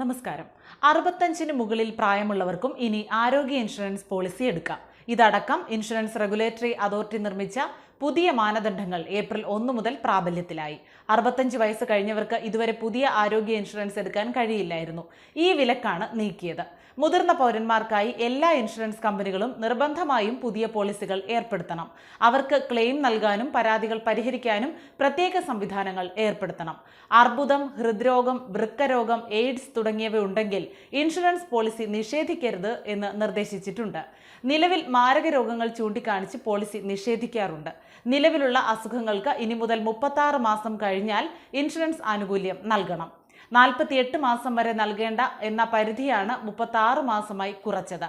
നമസ്കാരം. അറുപത്തഞ്ചിന് മുകളിൽ പ്രായമുള്ളവർക്കും ഇനി ആരോഗ്യ ഇൻഷുറൻസ് പോളിസി എടുക്കാം. ഇതടക്കം ഇൻഷുറൻസ് റെഗുലേറ്ററി അതോറിറ്റി നിർമ്മിച്ച പുതിയ മാനദണ്ഡങ്ങൾ ഏപ്രിൽ ഒന്ന് മുതൽ പ്രാബല്യത്തിലായി. അറുപത്തഞ്ച് വയസ്സ് കഴിഞ്ഞവർക്ക് ഇതുവരെ പുതിയ ആരോഗ്യ ഇൻഷുറൻസ് എടുക്കാൻ കഴിയില്ലായിരുന്നു. ഈ വിലക്കാണ് നീക്കിയത്. മുതിർന്ന പൗരന്മാർക്കായി എല്ലാ ഇൻഷുറൻസ് കമ്പനികളും നിർബന്ധമായും പുതിയ പോളിസികൾ ഏർപ്പെടുത്തണം. അവർക്ക് ക്ലെയിം നൽകാനും പരാതികൾ പരിഹരിക്കാനും പ്രത്യേക സംവിധാനങ്ങൾ ഏർപ്പെടുത്തണം. അർബുദം ഹൃദ്രോഗം വൃക്കരോഗം എയ്ഡ്സ് തുടങ്ങിയവ ഉണ്ടെങ്കിൽ ഇൻഷുറൻസ് പോളിസി നിഷേധിക്കരുത് എന്ന് നിർദ്ദേശിച്ചിട്ടുണ്ട്. നിലവിൽ മാരക രോഗങ്ങൾ ചൂണ്ടിക്കാണിച്ച് പോളിസി നിഷേധിക്കാറുണ്ട്. നിലവിലുള്ള അസുഖങ്ങൾക്ക് ഇനി മുതൽ മുപ്പത്താറ് മാസം കഴിഞ്ഞാൽ ഇൻഷുറൻസ് ആനുകൂല്യം നൽകണം. നാൽപ്പത്തിയെട്ട് മാസം വരെ നൽകേണ്ട എന്ന പരിധിയാണ് മുപ്പത്താറ് മാസമായി കുറച്ചത്.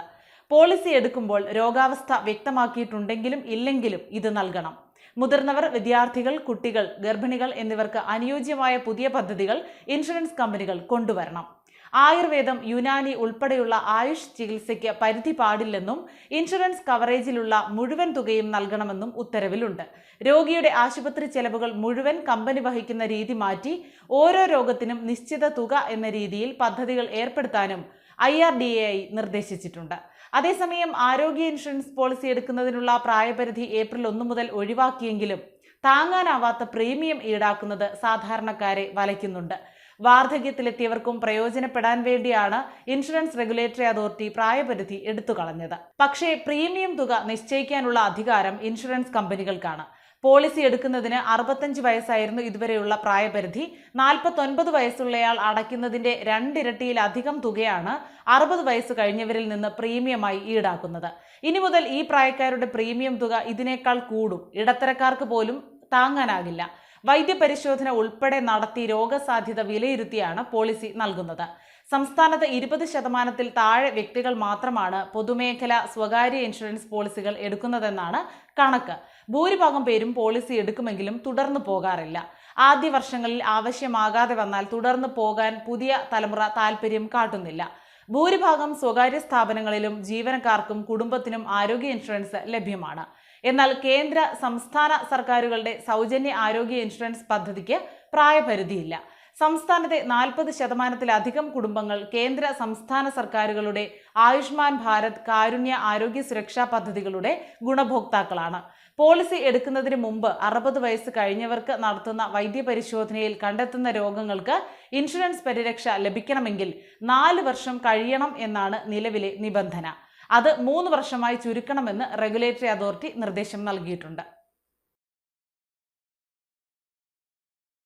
പോളിസി എടുക്കുമ്പോൾ രോഗാവസ്ഥ വ്യക്തമാക്കിയിട്ടുണ്ടെങ്കിലും ഇല്ലെങ്കിലും ഇത് നൽകണം. മുതിർന്നവർ വിദ്യാർത്ഥികൾ കുട്ടികൾ ഗർഭിണികൾ എന്നിവർക്ക് അനുയോജ്യമായ പുതിയ പദ്ധതികൾ ഇൻഷുറൻസ് കമ്പനികൾ കൊണ്ടുവരണം. ആയുർവേദം യുനാനി ഉൾപ്പെടെയുള്ള ആയുഷ് ചികിത്സയ്ക്ക് പരിധി പാടില്ലെന്നും ഇൻഷുറൻസ് കവറേജിലുള്ള മുഴുവൻ തുകയും നൽകണമെന്നും ഉത്തരവിലുണ്ട്. രോഗിയുടെ ആശുപത്രി ചെലവുകൾ മുഴുവൻ കമ്പനി വഹിക്കുന്ന രീതി മാറ്റി ഓരോ രോഗത്തിനും നിശ്ചിത തുക എന്ന രീതിയിൽ പദ്ധതികൾ ഏർപ്പെടുത്താനും I R D A I നിർദ്ദേശിച്ചിട്ടുണ്ട്. അതേസമയം ആരോഗ്യ ഇൻഷുറൻസ് പോളിസി എടുക്കുന്നതിനുള്ള പ്രായപരിധി ഏപ്രിൽ ഒന്ന് മുതൽ ഒഴിവാക്കിയെങ്കിലും താങ്ങാനാവാത്ത പ്രീമിയം ഈടാക്കുന്നത് സാധാരണക്കാരെ വലയ്ക്കുന്നുണ്ട്. വാർദ്ധക്യത്തിലെത്തിയവർക്കും പ്രയോജനപ്പെടാൻ വേണ്ടിയാണ് ഇൻഷുറൻസ് റെഗുലേറ്ററി അതോറിറ്റി പ്രായപരിധി എടുത്തു കളഞ്ഞത് പക്ഷേ പ്രീമിയം തുക നിശ്ചയിക്കാനുള്ള അധികാരം ഇൻഷുറൻസ് കമ്പനികൾക്കാണ്. പോളിസി എടുക്കുന്നതിന് അറുപത്തഞ്ച് വയസ്സായിരുന്നു ഇതുവരെയുള്ള പ്രായപരിധി. നാൽപ്പത്തൊൻപത് വയസ്സുള്ളയാൾ അടയ്ക്കുന്നതിന്റെ രണ്ടിരട്ടിയിലധികം തുകയാണ് അറുപത് വയസ്സ് കഴിഞ്ഞവരിൽ നിന്ന് പ്രീമിയമായി ഈടാക്കുന്നത്. ഇനി മുതൽ ഈ പ്രായക്കാരുടെ പ്രീമിയം തുക ഇതിനേക്കാൾ കൂടും. ഇടത്തരക്കാർക്ക് പോലും താങ്ങാനാകില്ല. വൈദ്യപരിശോധന ഉൾപ്പെടെ നടത്തി രോഗസാധ്യത വിലയിരുത്തിയാണ് പോളിസി നൽകുന്നത്. സംസ്ഥാനത്ത് ഇരുപത് ശതമാനത്തിൽ താഴെ വ്യക്തികൾ മാത്രമാണ് പൊതുമേഖല സ്വകാര്യ ഇൻഷുറൻസ് പോളിസികൾ എടുക്കുന്നതെന്നാണ് കണക്ക്. ഭൂരിഭാഗം പേരും പോളിസി എടുക്കുമെങ്കിലും തുടർന്നു പോകാറില്ല. ആദ്യ വർഷങ്ങളിൽ ആവശ്യമാകാതെ വന്നാൽ തുടർന്നു പോകാൻ പുതിയ തലമുറ താല്പര്യം കാട്ടുന്നില്ല. ഭൂരിഭാഗം സ്വകാര്യ സ്ഥാപനങ്ങളിലും ജീവനക്കാർക്കും കുടുംബത്തിനും ആരോഗ്യ ഇൻഷുറൻസ് ലഭ്യമാണ്. എന്നാൽ കേന്ദ്ര സംസ്ഥാന സർക്കാരുകളുടെ സൗജന്യ ആരോഗ്യ ഇൻഷുറൻസ് പദ്ധതിക്ക് പ്രായപരിധിയില്ല. സംസ്ഥാനത്തെ നാൽപ്പത് ശതമാനത്തിലധികം കുടുംബങ്ങൾ കേന്ദ്ര സംസ്ഥാന സർക്കാരുകളുടെ ആയുഷ്മാൻ ഭാരത് കാരുണ്യ ആരോഗ്യ സുരക്ഷാ പദ്ധതികളുടെ ഗുണഭോക്താക്കളാണ്. പോളിസി എടുക്കുന്നതിന് മുമ്പ് അറുപത് വയസ്സ് കഴിഞ്ഞവർക്ക് നടത്തുന്ന വൈദ്യപരിശോധനയിൽ കണ്ടെത്തുന്ന രോഗങ്ങൾക്ക് ഇൻഷുറൻസ് പരിരക്ഷ ലഭിക്കണമെങ്കിൽ നാല് വർഷം കഴിയണം എന്നാണ് നിലവിലെ നിബന്ധന. അത് മൂന്ന് വർഷമായി ചുരുക്കണമെന്ന് റെഗുലേറ്ററി അതോറിറ്റി നിർദ്ദേശം നൽകിയിട്ടുണ്ട്